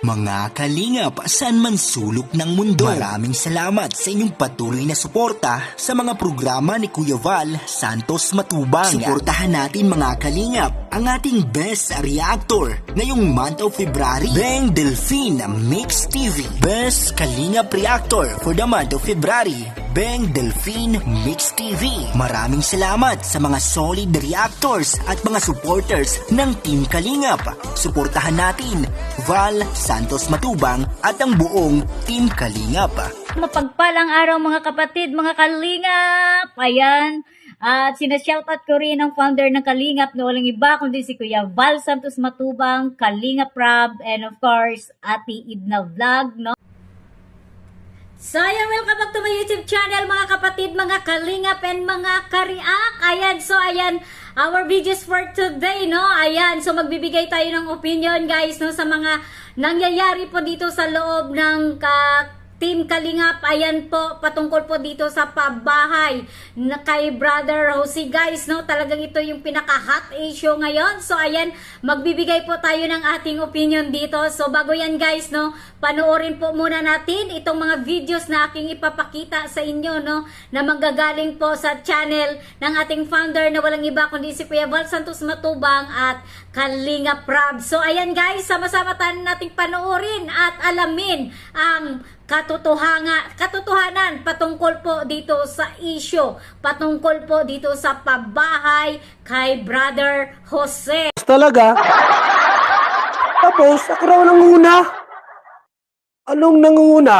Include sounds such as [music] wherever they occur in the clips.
Mga kalingap, saan man sulok ng mundo. Maraming salamat sa inyong patuloy na suporta sa mga programa ni Kuya Val Santos Matubang. Suportahan natin mga kalingap ang ating best reactor ngayong month of February. Beng Delphine Mix TV. Best Kalingap Reactor for the month of February. Beng Delphine Mix TV. Maraming salamat sa mga solid reactors at mga supporters ng Team Kalingap. Suportahan natin Val Santos Matubang at ang buong Team Kalingap. Mapagpalang araw mga kapatid, mga kalingap! Ayan, at sinashoutout ko rin ang founder ng Kalingap na walang iba kundi si Kuya Val Santos Matubang, Kalingap Rob, and of course, Ate Idna Vlog, no? So, ayan, welcome back to my YouTube channel, mga kapatid, mga kalingap, and mga kariak. Ayan, so, ayan, our videos for today, no? Ayan, so, magbibigay tayo ng opinion, guys, no, sa mga nangyayari po dito sa loob ng ka Team Kalingap, ayan po, patungkol po dito sa pabahay na kay Brother Jose. Guys, no, talagang ito yung pinaka-hot issue ngayon. So, ayan, magbibigay po tayo ng ating opinion dito. So, bago yan guys, no, panoorin po muna natin itong mga videos na aking ipapakita sa inyo, no, na manggagaling po sa channel ng ating founder na walang iba kundi si Kuya Val Santos Matubang at Kalinga Prab. So, ayan guys, sama-sama tayo nating panoorin at alamin ang katotohanga, katotohanan patungkol po dito sa issue, patungkol po dito sa pabahay kay Brother Jose. talaga. Tapos, ako raw nanguna. Anong nanguna?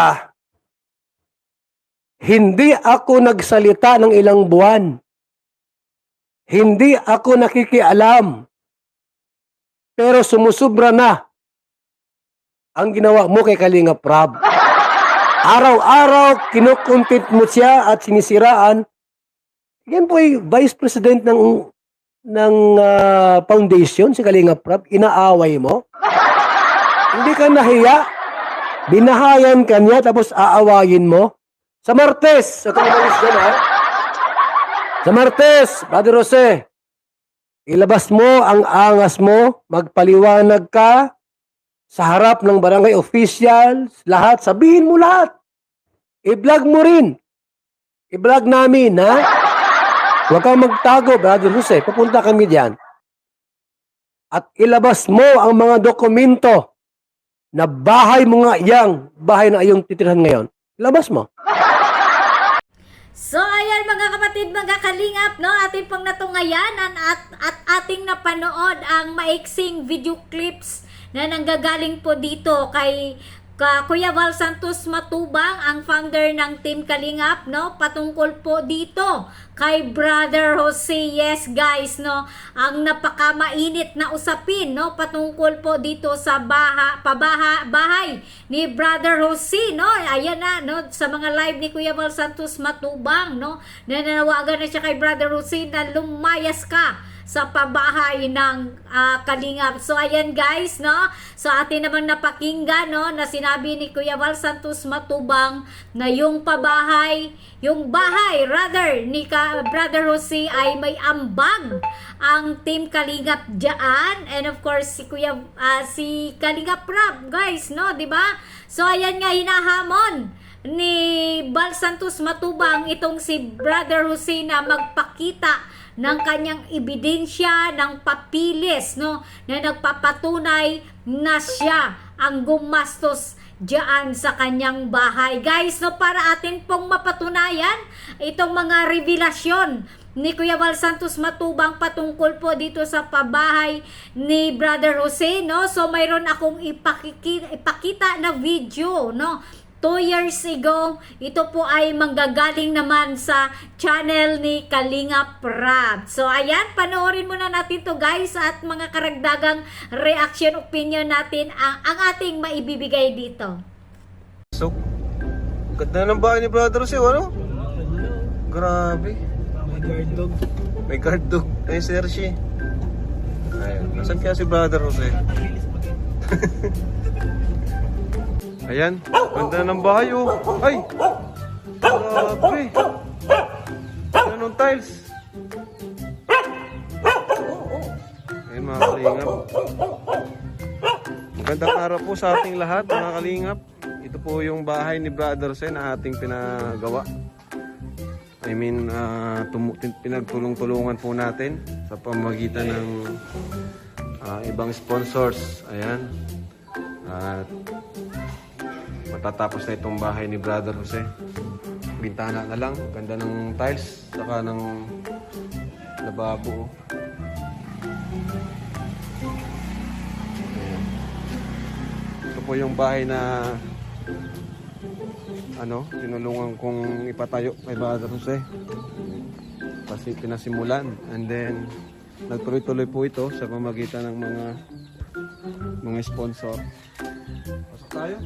Hindi ako nagsalita ng ilang buwan. Hindi ako nakikialam. Pero sumusubra na ang ginawa mo kay Kalinga Prab. Araw-araw, kinukuntit mo siya at sinisiraan. Yan po ay Vice President ng ng ah, foundation, si Kalinga Prab, inaaway mo? Hindi ka nahiya? Binahayan ka niya, tapos aawayin mo? Sa Martes, sa tumalis dyan ha? Sa Martes, Brother Jose, ilabas mo ang angas mo, magpaliwanag ka sa harap ng barangay officials, lahat, sabihin mo lahat. I-vlog mo rin. I-vlog namin, ha? Huwag kang magtago, Brother Jose. Pupunta kami diyan. At ilabas mo ang mga dokumento na bahay mo nga yang, bahay na ayong titirhan ngayon. Ilabas mo. So ayan mga kapatid, mga kalingap, no, ating pang natungayanan at, at ating napanood ang maiksing video clips na nanggagaling po dito kay Kuya Val Santos Matubang, ang founder ng Team Kalingap, no? Patungkol po dito kay Brother Jose. Yes, guys, no? Ang napakamainit na usapin, no? Patungkol po dito sa baha, pabaha, bahay ni Brother Jose, no? Ayan na, no? Sa mga live ni Kuya Val Santos Matubang, no? Nananawagan na siya kay Brother Jose na lumayas ka sa pabahay ng ah, Kalingap. So ayan guys, no? So atin naman napakinggan, no, na sinabi ni Kuya Val Santos Matubang na yung pabahay, yung bahay rather ni ka, Brother Jose ay may ambag ang team Kalingap diyan and of course si Kuya ah, si Kalingap Rap, guys, no, 'di ba? So ayan nga hinahamon ni Val Santos Matubang itong si Brother Jose na magpakita ng kanyang ebidensya ng papilis no na nagpapatunay na siya ang gumastos diyan sa kanyang bahay. Guys, no para atin pong mapatunayan itong mga revelasyon ni Kuya Val Santos Matubang patungkol po dito sa pabahay ni Brother Jose, no? So mayroon akong ipakiki, ipakita na video, no? Two years ago, ito po ay manggagaling naman sa channel ni Kalinga Prab. So, ayan, panoorin muna natin to guys at mga karagdagang reaction opinion natin ang, ang ating maibibigay dito. So, ganda ng bahay ni Brother Jose, ano? Grabe. May guard dog. May guard dog. Ay, Sergi. Ayun. Nasaan kaya si Brother Jose? [laughs] Ayan. Ganda ng bahay, oh. Ay! Grabe. Ganun tiles. Ayun, mga kalingap. Ang ganda Magandang araw po sa ating lahat mga kalingap. Ito po yung bahay ni Brother Sen na ating pinagawa. I mean, tin- pinagtulong-tulungan po natin sa pamagitan ng ah, ibang sponsors. Ayan. At matatapos na itong bahay ni Brother Jose. Bintana na lang. Ganda ng tiles. Saka ng lababo. Ito po yung bahay na ano, tinulungan kong ipatayo kay Brother Jose. Kasi pinasimulan. And then, nagtuloy-tuloy po ito sa pamagitan ng mga mga sponsor. Pasok tayo.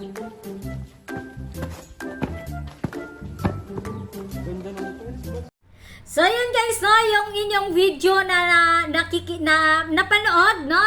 So yun guys, no, yung inyong video na, na nakiki na napanood, no?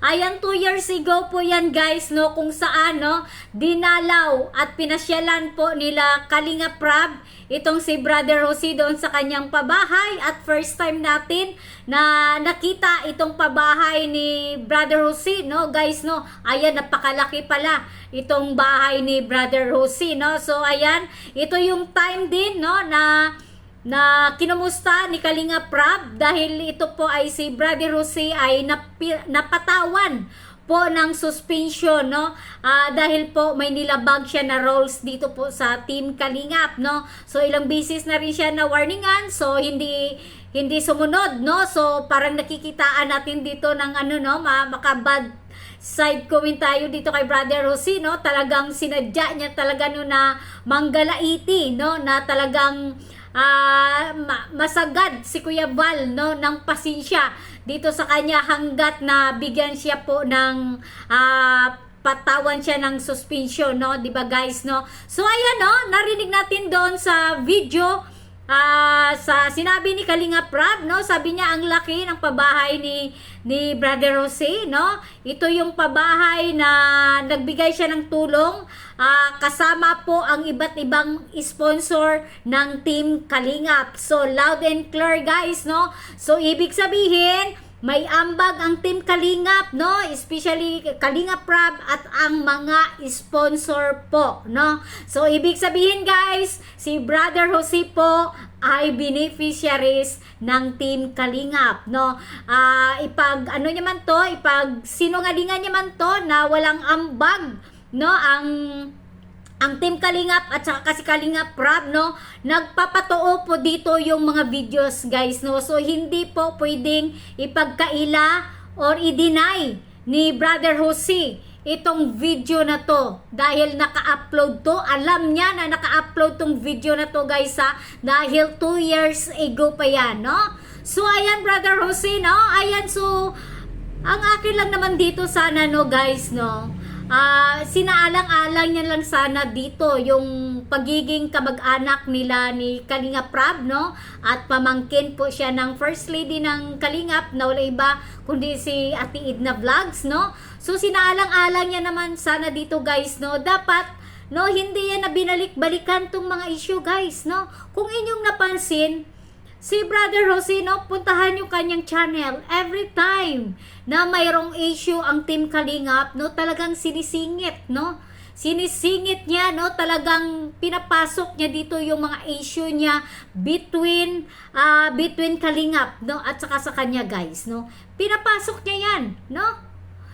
Ayan, 2 years ago po yan guys, no, kung saan, no, dinalaw at pinasyalan po nila Kalinga Prab, itong si Brother Jose doon sa kanyang pabahay. At first time natin na nakita itong pabahay ni Brother Jose, no, guys, no, ayan, napakalaki pala itong bahay ni Brother Jose, no, so ayan, ito yung time din, no, na na kinumusta ni Kalinga Prab dahil ito po ay si Brother Jose ay napi- napatawan po ng suspension no? Ah, dahil po may nilabag siya na roles dito po sa team Kalingap no? So ilang beses na rin siya na warningan. So hindi hindi sumunod no? So parang nakikitaan natin dito ng ano no? Ma- makabad side comment tayo dito kay Brother Jose, no? Talagang sinadya niya talaga no? Na manggalaiti, no? Na talagang ah, ma- masagad si Kuya Val, no? Ng pasensya dito sa kanya hanggat na bigyan siya po ng ah, patawan siya ng suspension, no? 'Di ba guys, no? So ayan, no? Narinig natin doon sa video Ah, sa sinabi ni Kalinga Prab, no, sabi niya ang laki ng pabahay ni ni Brother Jose, no? Ito yung pabahay na nagbigay siya ng tulong ah, kasama po ang iba't ibang sponsor ng Team Kalingap. So loud and clear guys, no? So ibig sabihin, may ambag ang Team Kalingap, no? Especially Kalingap Prab at ang mga sponsor po, no? So, ibig sabihin guys, si Brother Jose po ay beneficiaries ng Team Kalingap, no? Ah, ipag, ano niya man to, ipag sinungalingan niya man to na walang ambag, no? Ang ang Team Kalingap at saka kasi Kalingap Prab, no, nagpapatoo po dito yung mga videos, guys, no. So, hindi po pwedeng ipagkaila or i-deny ni Brother Jose itong video na to. Dahil naka-upload to. Alam niya na naka-upload tong video na to guys ha? Dahil 2 years ago pa yan no? So ayan brother Jose no? Ayan so ang akin lang naman dito sana no guys no Ah, sinaalang-alang niya lang sana dito yung pagiging kamag-anak nila ni Kalinga Prab, no? At pamangkin po siya ng First Lady ng Kalingap na wala iba kundi si Ate Edna Vlogs, no? So sinaalang-alang niya naman sana dito guys, no? Dapat no hindi yan na binalik-balikan tong mga issue guys, no? Kung inyong napansin, Si Brother Jose, no, puntahan yung kanyang channel every time na mayroong issue ang Team Kalingap, no, talagang sinisingit, no? Sinisingit niya, no, talagang pinapasok niya dito yung mga issue niya between ah between Kalingap, no, at saka sa kanya, guys, no. Pinapasok niya 'yan, no?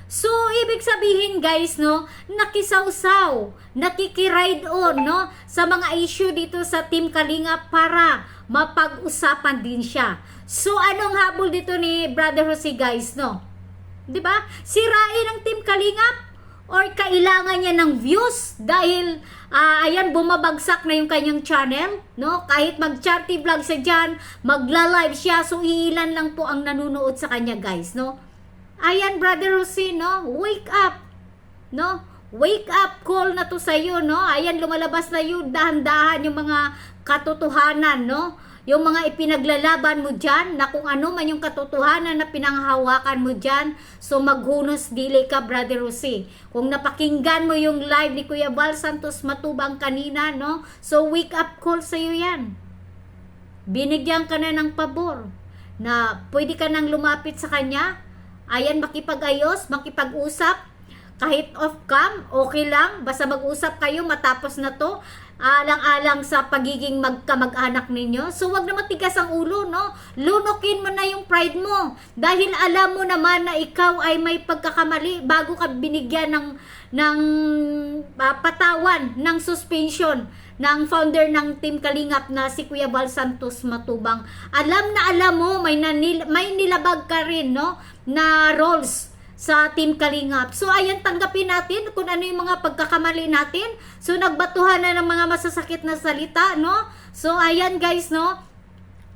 So, ibig sabihin guys, no, nakisawsaw, nakikiride on, no, sa mga issue dito sa Team Kalinga para mapag-usapan din siya. So, anong habol dito ni Brother Jose guys, no? 'Di ba? Sirain ang Team Kalingap or kailangan niya ng views dahil ah, ayan bumabagsak na yung kanyang channel no kahit mag charity vlog siya dyan magla-live siya so iilan lang po ang nanonood sa kanya guys no Ayan, Brother Jose, no? Wake up! No? Wake up call na to sa'yo, no? Ayan, lumalabas na yun, dahan-dahan yung mga katotohanan, no? Yung mga ipinaglalaban mo dyan, na kung ano man yung katotohanan na pinanghawakan mo dyan, so maghunos dili ka, Brother Jose. Kung napakinggan mo yung live ni Kuya Val Santos Matubang kanina, no? So wake up call sa'yo yan. Binigyan ka na ng pabor na pwede ka nang lumapit sa kanya ayan makipag-ayos, makipag-usap, kahit off-cam, okay lang. Basta mag-usap kayo matapos na to. Alang-alang sa pagiging magkamag-anak ninyo. So, wag na matigas ang ulo, no? Lunukin mo na yung pride mo. Dahil alam mo naman na ikaw ay may pagkakamali bago ka binigyan ng, ng ah, patawan, ng suspension ng founder ng Team Kalingap na si Kuya Val Santos Matubang. Alam na alam mo, may, nanil, may nilabag ka rin, no? Na roles sa Team Kalingap. So, ayan, tanggapin natin kung ano yung mga pagkakamali natin. So, nagbatuhan na ng mga masasakit na salita, no? So, ayan guys, no?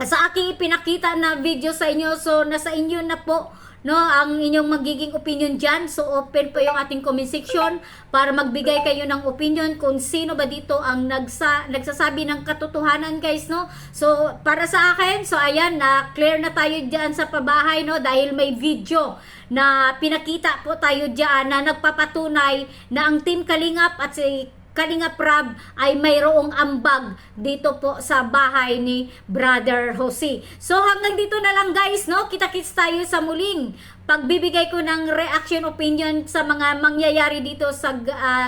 Sa aking ipinakita na video sa inyo, so, nasa inyo na po, no, ang inyong magiging opinion dyan. So, open po yung ating comment section para magbigay kayo ng opinion kung sino ba dito ang nagsa, nagsasabi ng katotohanan, guys, no? So, para sa akin, so, ayan, na clear na tayo dyan sa pabahay, no, dahil may video na pinakita po tayo dyan na nagpapatunay na ang Team Kalingap at si Kalingap Rab ay mayroong ambag dito po sa bahay ni Brother Jose. So hanggang dito na lang guys, no? Kita-kits tayo sa muling pagbibigay ko ng reaction opinion sa mga mangyayari dito sa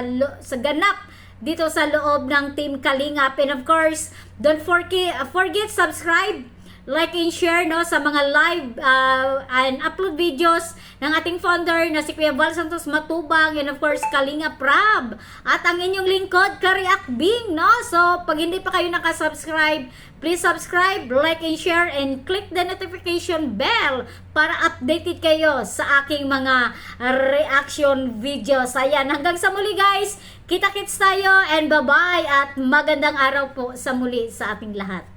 lo- sa ganap dito sa loob ng Team Kalingap. And of course, don't forget, forget subscribe like and share no sa mga live uh, and upload videos ng ating founder na si Kuya Val Santos Matubang and of course Kalinga Prab at ang inyong lingkod Kariak Bing no? So pag hindi pa kayo nakasubscribe please subscribe like and share and click the notification bell para updated kayo sa aking mga reaction videos. Ayan hanggang sa muli guys. Kita-kits tayo and bye bye at magandang araw po sa muli sa ating lahat